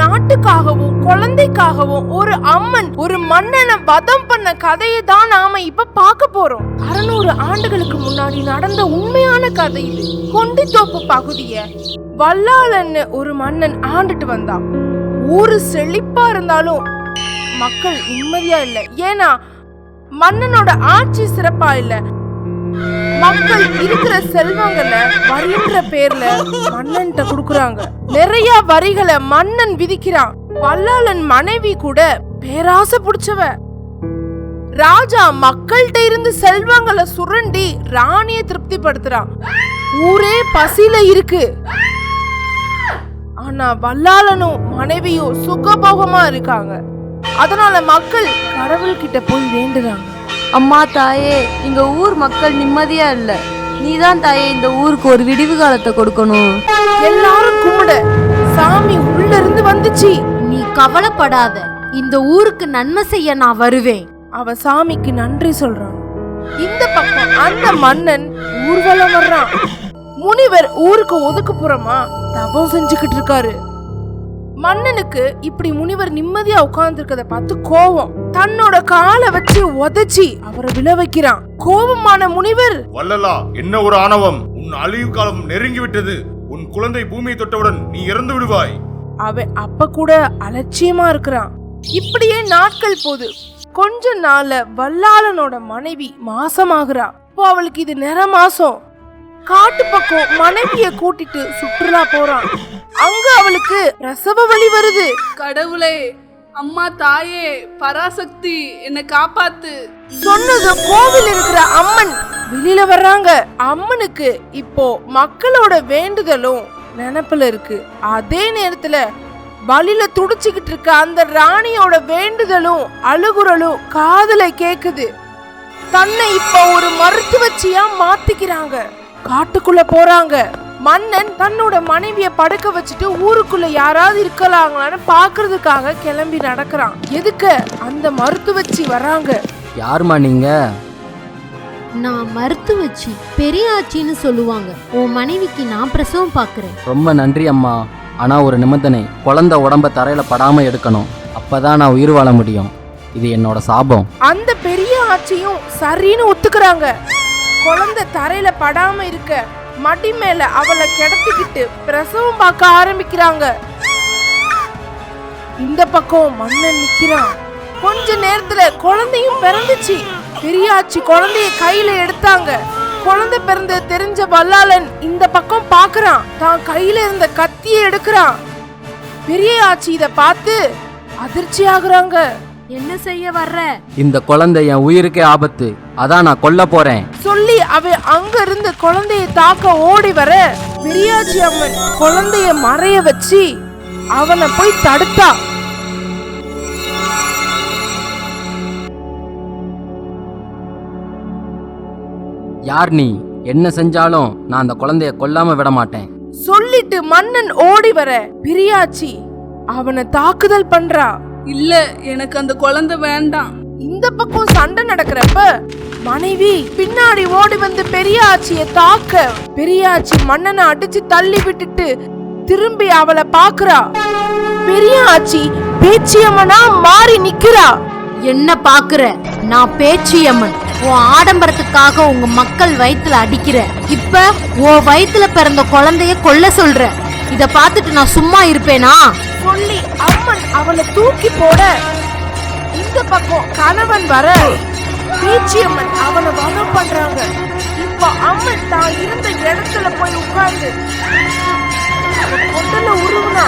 நாட்டுக்காகவும் குழந்தைக்காகவும் ஒரு அம்மன் ஒரு மன்னனை வதம் பண்ண கதையை தான் நாம இப்ப பார்க்க போறோம். அறுநூறு ஆண்டுகளுக்கு முன்னாடி நடந்த உண்மையான கதை இது. கொண்டித்தோப்பு பகுதிய வல்லாளன்னு ஒரு மன்னன் ஆண்டுட்டு வந்தான். ஊரு செழிப்பா இருந்தாலும் மக்கள் நிம்மதியா இல்லை. ஏன்னா மன்னனோட ஆட்சி சிறப்பா இல்லை. மக்கள் இருக்கிற செல்வங்களை வரின்ற பேர்ல மன்னன்ட்ட குடுக்குறாங்க. நிறைய வரிகளை மன்னன் விதிக்கிறான். வல்லாளன் மனைவி கூட பேராசை புடிச்சவ. ராஜா மக்கள்கிட்ட இருந்து செல்வங்களை சுரண்டி ராணிய திருப்திப்படுத்துறான். ஊரே பசியில இருக்கு. ஆனா வல்லாளனும் மனைவியும் சுகபோகமா இருக்காங்க. அதனால மக்கள் கடவுள்கிட்ட போய் வேண்டுறாங்க. அம்மா தாயே இங்க ஊர் மக்கள் நிம்மதியா இல்ல. நீதான் தாயே இந்த ஊருக்கு ஒரு விடிவு காலத்தை கொடுக்கணும். எல்லாரும் கும்பிட. சாமி உள்ள இருந்து வந்துச்சு. நீ கவலைப்படாத. இந்த ஊருக்கு நன்மை செய்ய நான் வருவேன். அவ சாமிக்கு நன்றி சொல்றான். இந்த பக்கம் அந்த மன்னன் ஊர்வலம் வர்றான். முனிவர் ஊருக்கு ஒதுக்குப்புறமா தபம் செஞ்சுக்கிட்டு இருக்காரு. மன்னனுக்கு இப்படி முனிவர் நிம்மதியா உட்கார்ந்துருக்கத பார்த்து கோவம். தன்னோட காலை வச்சு உதைச்சி அவரை விழ வைக்கிறான். கோபமான முனிவர். வல்லலா என்ன ஒரு ஆணவம்? உன் அழிவு காலம் நெருங்கி விட்டது. உன் குழந்தை பூமியை தொட்டவுடன் நீ இறந்து விடுவாய். அவன் அப்ப கூட அலட்சியமா இருக்கிறான். இப்படியே நாட்கள் போது கொஞ்ச நாள்ல வல்லாளனோட மனைவி மாசமாகுறா. இப்போ அவளுக்கு இது நிற மாசம் காட்டு பக்கம் மனைவிய கூட்டிட்டு சுற்றுலா போறான். அங்க அவளுக்கு பிரசவ வலி வருது. கடவுளே அம்மா தாயே பராசக்தி என்னை காப்பாத்து. சொன்னது கோவில் இருக்கிற அம்மன். வெளியில வர்றாங்க. அம்மனுக்கு இப்போ மக்களோட வேண்டுதலும் நினப்புல இருக்கு. அதே நேரத்துல வழியில துடிச்சுக்கிட்டு இருக்க அந்த ராணியோட வேண்டுதலும் அழுகுறலும் காதல கேக்குது. தன்னை இப்ப ஒரு மருத்துவச்சியா மாத்திக்கிறாங்க. காட்டுக்குள்ள போறாங்க. மன்னன் தன்னோட மனைவிய படுக்க வச்சுட்டு ஊருக்குள்ள யாராவது இருக்கலாங்களான்னு பாக்குறதுக்காக கிளம்பி நடக்கிறான். எதுக்கு அந்த மருத்துவச்சி வராங்க? யாரும்மா நீங்க? நான் மருத்துவச்சி பெரியாச்சின்னு சொல்லுவாங்க. உன் மனைவிக்கு நான் பிரசவம் பார்க்கறேன். ரொம்ப நன்றி அம்மா. ஆனா ஒரு நிபந்தனை குழந்தை உடம்ப தரையில படாம எடுக்கணும். அப்பதான் நான் உயிர் வாழ முடியும். இது என்னோட சாபம். அந்த பெரிய ஆட்சியும் சரின்னு ஒத்துக்கிறாங்க. குழந்தை தரையில படாம இருக்க மடி மேல அவளை கிடத்திக்கிட்டு பிரசவம் பார்க்க ஆரம்பிக்கிறாங்க. இந்த பக்கம் மன்னன் நிக்கிறான். கொஞ்ச நேரத்துல குழந்தையும் பிறந்துச்சு. பெரியாச்சி குழந்தைய கையில எடுத்தாங்க. குழந்தை பிறந்தது தெரிஞ்ச வல்லாளன் இந்த பக்கம் பாக்குறான் தான் கையில இருந்த கத்தியை எடுக்கிறான். பெரிய ஆச்சி இத பார்த்து அதிர்ச்சி ஆகுறாங்க என்ன செய்ய வர்ற? இந்த குழந்தை என் உயிருக்கே ஆபத்து. அதான் நான் கொல்ல போறேன். சொல்லி அவ அங்க இருந்து குழந்தைய தாக்க ஓடி வர பெரியாச்சி அம்மன் குழந்தைய மறைய வச்சு அவனை போய் தடுத்தா. யார் நீ? என்ன செஞ்சாலும் நான் அந்த குழந்தைய கொல்லாம விட மாட்டேன். சொல்லிட்டு மன்னன் ஓடி வர பெரியாச்சி அவனை தாக்குதல் பண்றா. இல்ல எனக்கு அந்த குழந்தை வேண்டாம். இந்த பக்கம் சண்டை நடக்கிறப்ப மனைவி பின்னாடி ஓடி வந்து பெரியாச்சிய தாக்க பெரியாச்சி மன்னனை அடிச்சு தள்ளி விட்டுட்டு திரும்பி அவளை பாக்குறா பெரியாச்சி பேச்சியம்மனா மாறி நிக்கிறா. என்ன பாக்குற நான் பேச்சியம்மன். உன் ஆடம்பரத்துக்காக உங்க மக்கள் வயித்துல அடிக்கிற இப்ப உன் வயித்துல பிறந்த குழந்தைய கொல்ல சொல்ற. இத பார்த்துட்டு நான் சும்மா இருப்பேனா? சொல்லி அம்மன் அவளை தூக்கி போட இந்த பக்கம் கணவன் வர பேச்சியம்மன் அவனை வதம் பண்றாங்க. இப்ப அம்மன் தான் இருந்த இடத்துல போய் உட்கார்ந்து அவன் கொண்டல உருவுனா.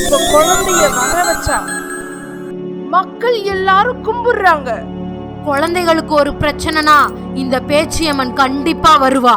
இப்ப குழந்தைய வர வச்சா மக்கள் எல்லாரும் கும்பிடுறாங்க. குழந்தைகளுக்கு ஒரு பிரச்சனைனா இந்த பேச்சியம்மன் கண்டிப்பா வருவா.